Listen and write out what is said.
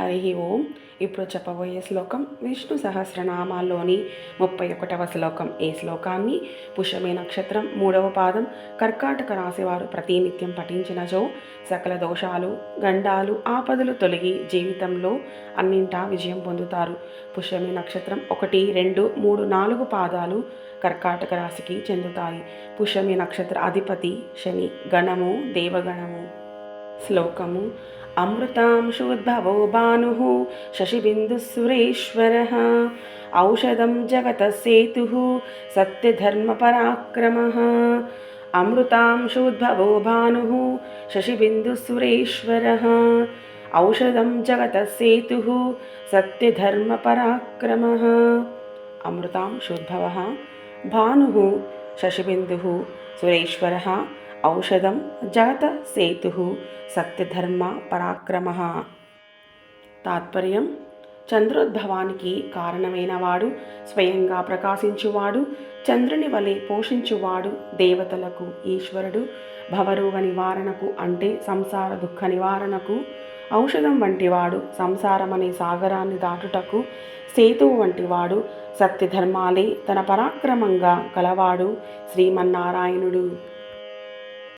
హరి ఓం. ఇప్పుడు చెప్పబోయే శ్లోకం విష్ణు సహస్రనామాల్లోని ముప్పై ఒకటవ శ్లోకం. ఈ శ్లోకాన్ని? పుష్యమి నక్షత్రం మూడవ పాదం కర్కాటక రాశివారు ప్రతినిత్యం పఠించినచో సకల దోషాలు గండాలు ఆపదలు తొలగి జీవితంలో అన్నింటా విజయం పొందుతారు. పుష్యమి నక్షత్రం ఒకటి రెండు మూడు నాలుగు పాదాలు కర్కాటక రాశికి చెందుతాయి. పుష్యమి నక్షత్ర అధిపతి శని గణము దేవగణము. శ్లోకము అమృతాంశోద్భవో భాను శశిబిందుసురేశ్వర ఔషధం జగత సేతు సత్యధర్మపరాక్రమ అమృతాంశోద్భవో భాను శశిబిందుసురేశ్వర ఔషధం జగత సేతు సత్యధర్మపరాక్రమ అమృతాంశోద్భవ భాను శశిబిందు సురేశ్వర ఔషధం జగత సేతు సత్యధర్మ పరాక్రమ. తాత్పర్యం చంద్రోద్భవానికి కారణమైన వాడు స్వయంగా ప్రకాశించువాడు చంద్రుని వలె పోషించువాడు దేవతలకు ఈశ్వరుడు భవరోగ నివారణకు అంటే సంసార దుఃఖ నివారణకు ఔషధం వంటివాడు సంసారమనే సాగరాన్ని దాటుటకు సేతువు వంటివాడు సత్యధర్మాలే తన పరాక్రమంగా కలవాడు శ్రీమన్నారాయణుడు.